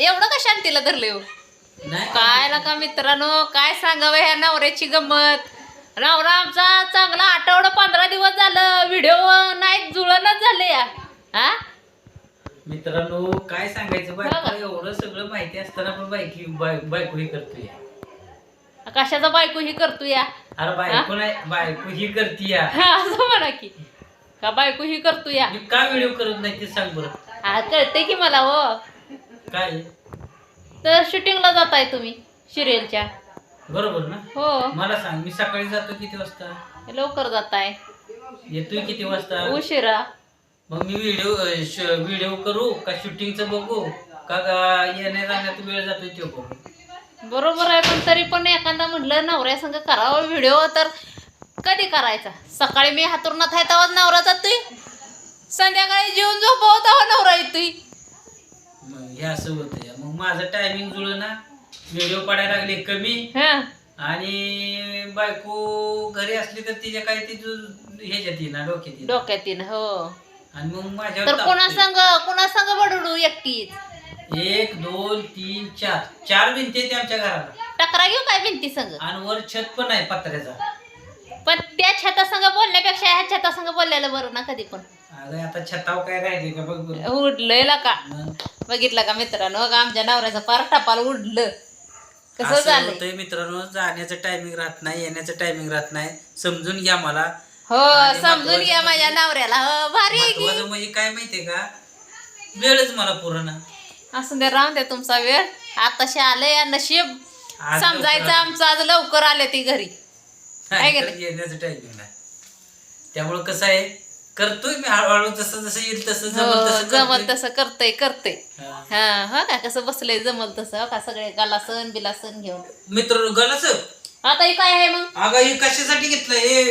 एवढं का शांतीला धरले हो? काय नका मित्रांनो काय सांगावं ह्या नवऱ्याची गंमत? नवरा आमचा चांगला आठवडा पंधरा दिवस झालं व्हिडिओ नाही जुळणच झाले या. हा? मित्रांनो काय सांगायचं. बायको एवढं सगळं माहिती असताना पण बायकी बाय- बायको ही करतोय. कशाचा बायको ही करतो या? अरे बायको नाही बायको ही करते या. असं म्हणा की. का बायको ही करतो या? मी का व्हिडिओ करत नाही ते सांग बरं. हा कळते की मला हो. काय? तर शूटिंगला जाताय तुम्ही सिरियलच्या बरोबर ना? हो. मला सांग मी सकाळी जातो किती वाजता? लवकर जाताय. येतोय किती वाजता? उशिरा. मग मी व्हिडिओ व्हिडिओ करू का शूटिंगचं बघू? का का येण्या जाण्यात वेळ जातोय तो बघू? बरोबर आहे पण तरी पण एखादा म्हटलं नवऱ्या संग करावा व्हिडिओ तर कधी करायचा? सकाळी मी हातूरणात आहे तेव्हा नवरा जातोय. संध्याकाळी जेवून झोपव तेव्हा नवरा येतोय. हे असं होतंय मग माझं टायमिंग जुळलं ना व्हिडिओ पडायला लागले कमी. हा. आणि बायको घरी असली तर तिच्या काय ती जु- ह्याच्यात येईना डोक्यात येईना. डोक्यात येईन हो. आणि मग तर माझ्यावर कोणा तापतंय. संग कोणा संग बडडू एकटीच? एक दोन तीन चार. चार भिंती आहेत आमच्या घराला. टकरा घेऊ काय भिंती संग? आणि वर छत पण आहे पत्र्याचा. पण त्या छता संग बोलण्यापेक्षा ह्या छता संग बोललेलं बरं ना कधी पण. अगं आता छताव काय राहिले का बघ बरं. उडलंय का मग? बघितलं का मित्रांनो? का आमच्या नवऱ्याचं पार टपाल उडलं. कसं असं झालंय? होतंय मित्रांनो जाण्याचं टायमिंग राहत नाही येण्याचं टायमिंग राहत नाही. समजून घ्या मला. हो आणि समजून घ्या माझ्या नवऱ्याला. हो भारी आहे की. महत्वाचं म्हणजे काय माहितीये का? वेळच मला पूर्ण असं द्या राहून द्या तुमचा वेळ. आताशी आले या नशीब. आज समजायचं आमचं आज लवकर आले ती घरी. आहे का तर नाही? येण्याचं टायमिंग नाही. त्यामुळं कसं आहे? करतोय मी हळूहळू जसं जसं येईल तसं जमल हो तसं जमल करतोय. तसं करतय करतय. हा. हा हो का कसं बसलंय जमल तसं हो का? सगळे गालासन बिलासन घेऊन. मित्रांनो गलच आता हे काय आहे मग? अगं हे कशासाठी घेतलंय हे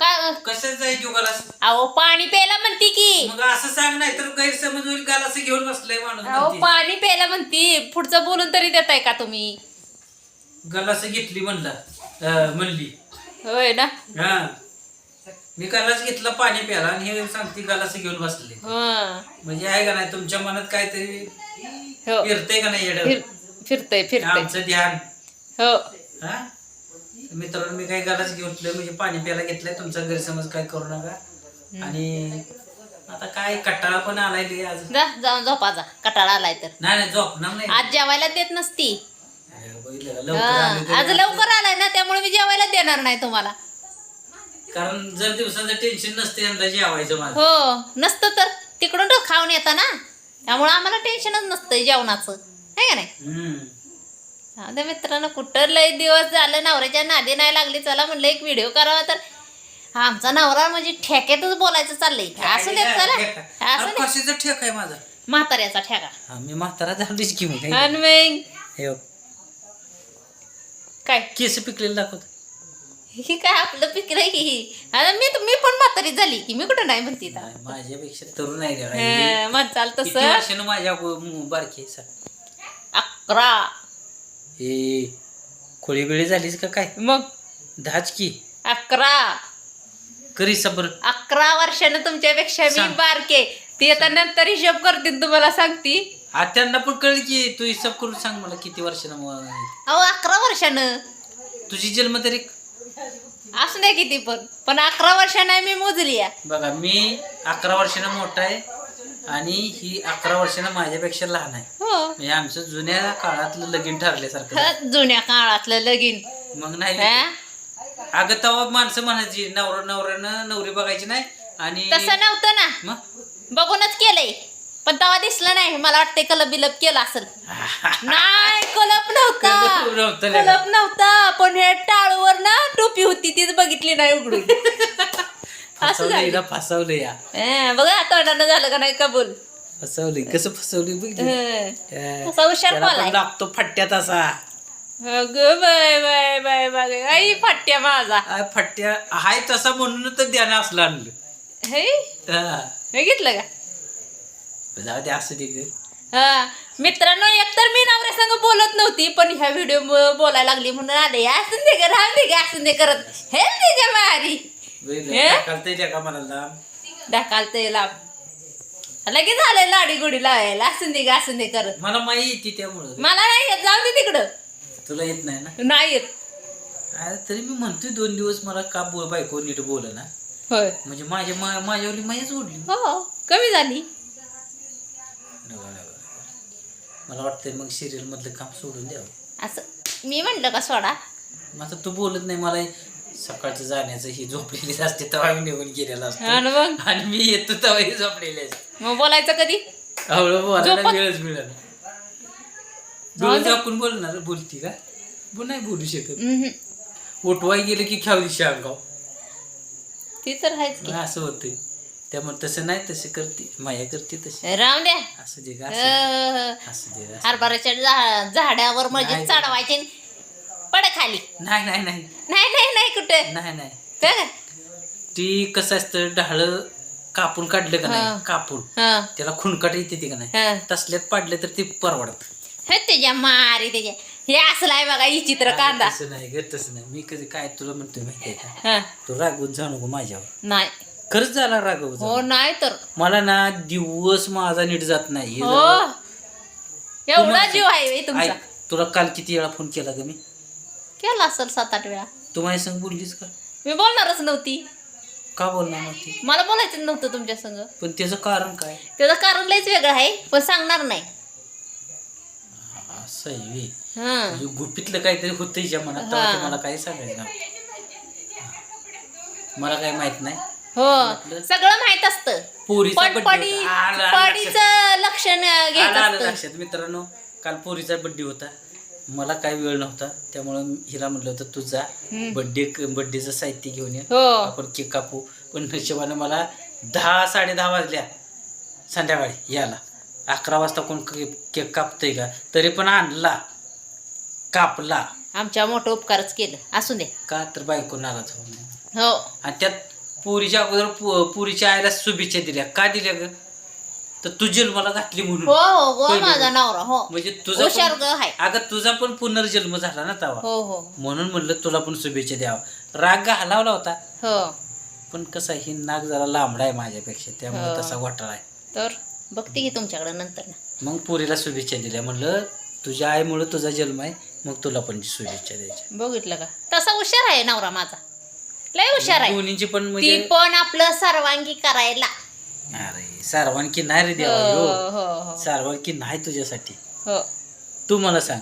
काय? कशाचा आहे तो गलास अहो पाणी प्यायला म्हणती की. मग असं सांग नाही तर गैरसमज होईल गलास घेऊन बसलाय माणूस अहो म्हणते. पाणी प्यायला म्हणती. पुढचं बोलून तरी देताय का तुम्ही? गलास घेतली म्हणला अं, म्हणली. होय ना? हा. मी गलास घेतला पाणी प्याला आणि हे सांगते गलास घेऊन बसले. हं. म्हणजे आहे का नाही तुमच्या मनात काहीतरी हो. फिरतंय का नाही येडं? फिर फिरतय फिरतय. आमचं ध्यान. हो. हा? मित्रांनो मी काही गलास घेतलंय म्हणजे पाणी प्यायला घेतलंय. तुमचा गैरसमज काय करू नका. आणि आता काय कटाळा पण आलाय लय आज. जा जाऊन झोपा जा. कटाळा आलाय तर. नाही नाही झोपणार नाही. आज जेवायला देत नसती. अरे, बघितलं का? लवकर हा, आले तरी आज. लवकर आलाय ना त्यामुळे मी जेवायला देणार नाही तुम्हाला. कारण जर दिवसाचं टेन्शन नसते यंदा जेवायचं माझं. हो नसतं तर तिकडून खाऊन येतं ना. त्यामुळे आम्हाला टेन्शनच नसतंय जेवणाचं. आहे का नाही? हम्म. हा मित्रांनो कुठं लय दिवस झालं नवऱ्याच्या नादी नाही लागली. चला म्हणलं एक व्हिडिओ करावा तर. आमचा नवरा म्हणजे ठेक्यातच बोलायचं चाललंय. असं देत चला. असं अरे, दे. कशाचा ठेक आहे माझा? म्हाताऱ्याचा ठेका. हा मी म्हातारा झालीच की मग आणि मग? हे बघ, काय? केस पिकलेलं दाखवत. ही काय आपलं पिकलं ही. आता मी मी पण म्हातारी झाली की मी कुठं नाही म्हणते आता. माझ्यापेक्षा तरुण आहे रे बाई. म्हणचाल किती तसं. वर्षानं माझ्या सांग. अकरा. हे खोळी बिळी झालीस का काय? मग? दहाच की. अकरा. करी सबर अकरा वर्षानं तुमच्यापेक्षा मी सांग. बारके ती आता नंतर हिशोब करतील तुम्हाला सांगती. त्यांना पण कळली की तू हिसाब करून सांग मला किती वर्षानं मग- अहो अकरा वर्षानं. तुझी जन्मतारीख? असू द्या किती पण. पण अकरा वर्षानं मी मोजली आहे बघा मी अकरा वर्षानं मोठा आहे आणि ही अकरा वर्षानं माझ्यापेक्षा लहान आहे. हो. म्हणजे आमचं जुन्या काळातलं लगीन ठरल्यासारखं खरंच जुन्या काळातलं लगीन. मग नाही हा? अगं तेव्हा माणसं म्हणायची नवरा नवऱ्यानं नवरी बघायची नाही आणि तसं नव्हतं ना. मग? बघूनच केलंय. पण तेव्हा दिसलं नाही. मला वाटते कलप बिलप केलं असेल. नाही कलप नव्हता. कलप नव्हता नव्हता. पण हे टाळूवर ना टोपी होती तीच बघितली नाही उघडून. असं फसवलं झालं. हिला फसवलं या. हं, बघा तोंडानं झालं का नाही कबूल? फसवली कसं फसवली बघ हं. कसा हुशार बोलाय. लागतो फट्ट्यात असा अगं बाय बाय बाय बाय. आई फाट्या माझा. आ, फट्ट्या हाय तसा म्हणून तर द्यानं असलं आणलं. हे? हा. बघितलं का? जाऊ दे असं दे ग. हा मित्रांनो एकतर मी नवऱ्या संग बोलत नव्हती पण ह्या व्हिडिओ बोलायला लागली म्हणून आले. असून दे ग राहून दे ग असून दे करत. हे दे मारी. बघितलं? हे? टाकाल ते का मला लांब. ढकालते लाभ लगेच झालं लाडी गुडी लावायला. असून दे ग असून दे करत. मला माही येते त्यामुळं. मला नाही येत जाऊ दे तिकडं. तुला येत नाही ना? नाही येत. अरे तरी मी म्हणतोय दोन दिवस मला का बोल बायको नीट बोल ना होय. म्हणजे माझ्या मा- माझ्यावरली माहीच ओढली. हो. कमी झाली. मला वाटतंय मग सिरियल मधलं काम सोडून द्यावं. असं मी म्हटलं का सोडा? मग आता तू बोलत नाही मला सकाळचं जाण्याचं ही झोपलेली असते तेव्हा मी निघून गेलेला असतो. आणि मग? आणि मी येतो तेव्हा ही झोपलेली असते. मग बोलायचं कधी? आवळं बोलायला झोपत- वेळच मिळाला. डोळे झाकून बोलणार बोलती का? बोल नाही बोलू शकत. हम्म. उठवाय गेलं की खावली अंगाव ती तर आहेच की. असं होतंय. त्यामुळे तसं नाही तसं करते. माया करते तशी. राहून द्या. असं दे का असं दे, अं, असं दे असं. हरभऱ्याच्या झा- झाडावर म्हणजे नाही. चढवायचे पड खाली. नाही नाही नाही. नाही नाही नाही कुठं. नाही नाही. तर ती कसं असतं ढाळ कापून काढलं का हा. नाही कापून. हा. त्याला खुणकाट येते ती का नाही? हा. तसल्यात पाडलं तर ते परवडत. हे त्याच्या मारी त्याच्या. हे असलं आहे बघा ही चित्र कांदा. तसं नाही ग तसं नाही. मी कधी काय तुला म्हणतो माहितीये का? हा. तू रागवत जाऊ नको माझ्यावर. नाही. खरंच झाला रागव हो नाही तर. मला ना दिवस माझा नीट जात नाही. हे हो. एवढा जीव आहे बे तुमचा. ऐक तुला काल किती वेळा फोन केला ग मी? केला असेल सात आठ वेळा. तू माझ्या संग बोललीस का? मी बोलणारच नव्हती. का बोलणार मग ती मला बोलायचं नव्हतं तुमच्या संग. पण त्याचं कारण काय? त्याचं कारण लयच वेगळं आहे पण सांगणार नाही. असं आहे व्हय. हा. म्हणजे गुपितलं काहीतरी होतं हिच्या मनात तेव्हा हा. मला काही सांगायचं नव्हतं. मला काही माहीत नाही. हो. सगळं माहीत असतं. पोरीचा पण birthday पडी होता. आलं- आलं लक्षात. पडीचं लक्षण घ्यायचं आलं आलं असतं. लक्षात. मित्रांनो काल पोरीचा बड्डे होता. मला काही वेळ नव्हता. त्यामुळं हिला म्हटलं होतं तू जा. बड्डे बड्डेचं साहित्य घेऊन ये. हो. आपण केक कापू. पण नशिबानं मला दहा साडे दहा वाजल्या. संध्याकाळी याला अकरा वाजता कोण के- केक कापतंय का? तरी पण आणला. कापला. आमच्या मोठं उपकारच केलं. असू दे. का? तर बायको नाराज हो. आणि त्यात पुरीच्या अगोदर पु- पुरीच्या आईला शुभेच्छा दिल्या. का दिल्या ग? तर तू जन्माला घातली हो म्हणून हो गो पहिलं माझा गो. नवरा हो. म्हणजे तुझा हुशार पण- ग हाय अगं तुझा पण पुनर्जन्म झाला ना तवा हो हो. म्हणून म्हणलं तुला पण शुभेच्छा द्यावा. राग घालावला होता. हो. पण कसं आहे, ही नाक जरा लांबडा आहे माझ्यापेक्षा त्यामुळे हो. तसा घोटाळा आहे. तर बघते की तुमच्याकडे नंतर ना. मग पुरीला शुभेच्छा दिल्या. म्हणलं तुझ्या आईमुळे तुझा जन्म आहे मग तुला पण शुभेच्छा द्यायच्या. बघितलं का? तसा हुशार आहे नवरा माझा. लय हुशार आहे. दोन्हीची पण ती म्हणजे पण आपलं सर्वांगी करायला. अरे सारवानकी नाही रे हो देवा ह्यो. हो हो. सारवानकी नाही तुझ्यासाठी. हो. तू मला सांग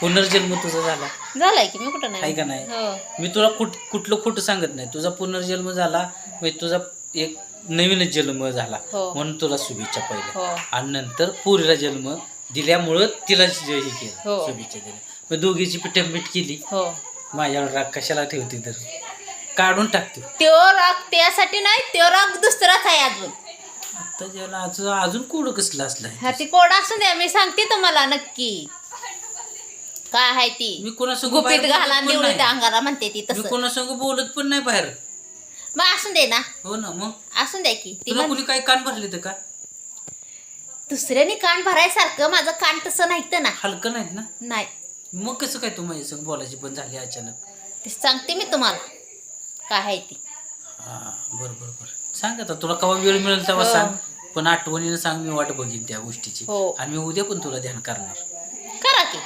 पुनर्जन्म तुझा झाला? झालाय की मी कुठं आहे नाही का नाही? हो. मी तुला कुठ कुठलं खोटं सांगत नाही. तुझा पुनर्जन्म झाला म्हणजे तुझा एक नवीनच जन्म झाला. हो. म्हणून तुला शुभेच्छा पहिले हो. आणि नंतर पुरीला जन्म दिल्यामुळं तिला ज- हे केलं हो. शुभेच्छा दिल्या. मग दोघीची पिठंपीठ केली. हो. माझ्यावर राग कशाला ठेवते तर? काढून टाकते. त्यो राग त्यासाठी नाही त्यो राग दुसराच आहे अजून. आता ज्याला अजून अजून कोड कसलं असलं हा ती कोड असून द्या मी सांगते तुम्हाला नक्की. काय आहे ती? मी कोणासंग गुपित घाला निवडीत नाही. अंगाला म्हणते ती मी तसं. कोणासंग बोलत पण नाही बाहेर. मग असून दे ना. हो ना मग? असून द्या की ती तुला म्हण- कुणी काही कान भरले तर का? दुसऱ्याने कान भरायसारखं माझं कान तसं नाहीत ना. हलकं नाहीत ना? नाही. मग कसं काय तू माझ्यासंग बोलायची पण झाली अचानक? ते सांगते मी तुम्हाला. काय आहे ती? हा बरं बरं बरं. सांग आता तुला केव्हा वेळ मिळेल तेव्हा हो. सांग. पण आठवणीनं सांग मी वाट बघीन त्या गोष्टीची. हो. आणि मी उद्या पण तुला ध्यान करणार. करा की.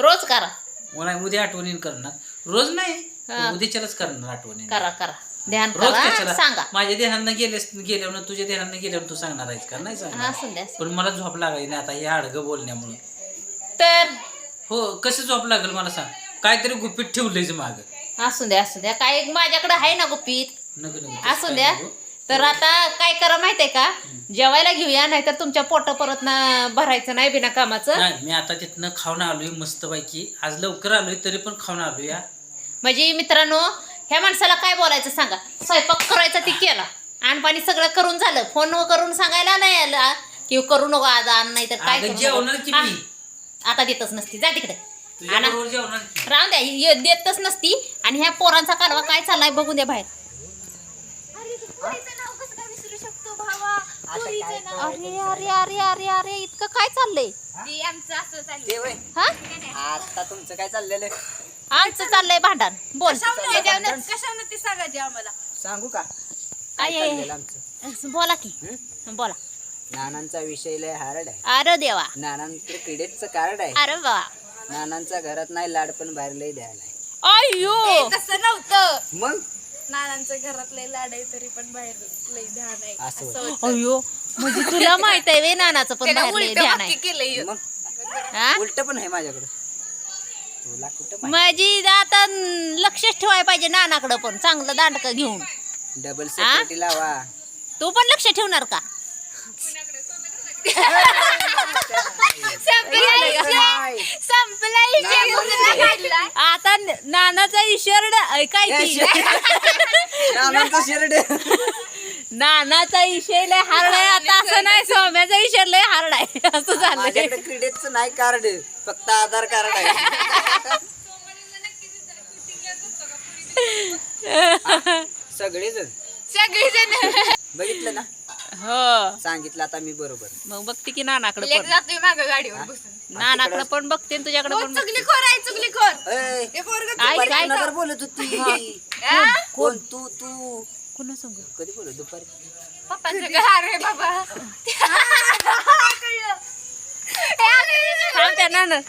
रोज करा. मला उद्या आठवणीनं करणार. रोज नाही हा. पण उद्याच्यालाच करणार आठवणीनं. करा करा. ध्यान रोज करा कशाला? सांगा. माझ्या ध्यानानं गेल्यास गेल्यावर तुझ्या ध्यानानं गेल्यावर तू सांगणार आहेस का? नाही हा सांगणार द्या पण मला झोप लागायची नाही आता हे आडगं बोलण्यामुळे. तर? हो कसं झोप लागेल मला सांग. काहीतरी गुपित ठेवलंयच माग. असून द्या असू द्या. काय माझ्याकडे आहे ना गुपित असून द्या. तर आता काय करा माहितीये का? जेवायला घेऊया नाहीतर तुमच्या पोट परत ना भरायचं नाही बिना कामाचं. नाही मी आता तिथनं खाऊन आलोय मस्त पैकी आज लवकर आलोय तरी पण खाऊन आलोय. या म्हणजे मित्रांनो ह्या माणसाला काय बोलायचं सांगा? स्वयंपाक करायचा ती केला. आणि पाणी सगळं करून झालं. फोन करून सांगायला नाही आला. की करू नको आज आण नाही तर काय अगं करू जेवणार नको. की हा, मी? आता देतच नसती. जा तिकडे. आणा. बरोबर जेवणार की? राहून द्या देतच नसती. आणि ह्या पोरांचा कारवा काय चाललाय बघून द्या बाहेर. अरे अरे अरे अरे अरे इतकं काय चाललंय? हा? आता तुमचं काय चाललेलं आहे? आमचं चाललंय भांडण. बोल. सांगू का? काय आहे? चाललेलं आमचं? बोला की. बोला. नानांचा विषय लय हार्ड आहे. अरे देवा. नानांकडे क्रेडिटचं कार्ड आहे. अरे वा. नानांचा घरात नाही लाड पण बाहेर लय द्यायला आहे. अयो तसं नव्हतं. मग? नानांचं घरातले लाड आहे तरी पण बाहेर लई ध्यान आहे असं. होतं. अयो म्हणजे तुला माहीत आहे वे नानाचं पण त्यानं बाहेर लय उलटं ध्यान वाक्य आहे केलंय. मग? हा? उलट पण आहे माझ्याकडे. तुला कुठं माहिती? माझी आता लक्षच ठेवायला पाहिजे नानाकडं पण चांगलं दांडक घेऊन. डबल सेक्युरिटी लावा. तू पण लक्ष ठेवणार का नाही. संपला विषय कुठला काढला? आता न- नानाचा इशर्ड काय? नानांचा शिर्ड नानाचा इशय लय हार्ड आहे. आता असं नाही सौम्याचा इशय लय हार्ड आहे. असं माझ्याकडे क्रेडिटचं नाही कार्ड फक्त आधार कार्ड आहे. सगळेजण. सगळेजण. बघितलं ना? हो. सांगितलं आता मी बरोबर. मग बघते की नानाकडे लेक पण. जातोय माग गाडीवर बसून. नानाकडे पण बघते आणि तुझ्याकडे हो, पण चुकली खोर आहे ऐ, हे पोरगं दुपारी कोणावर बोलत होती? कोण तू तू? कोणा सांग? कधी बोलत दुपारी? पप्पांचं घर आहे बाबा. कळलं. हे आलं. सांग त्या नाना.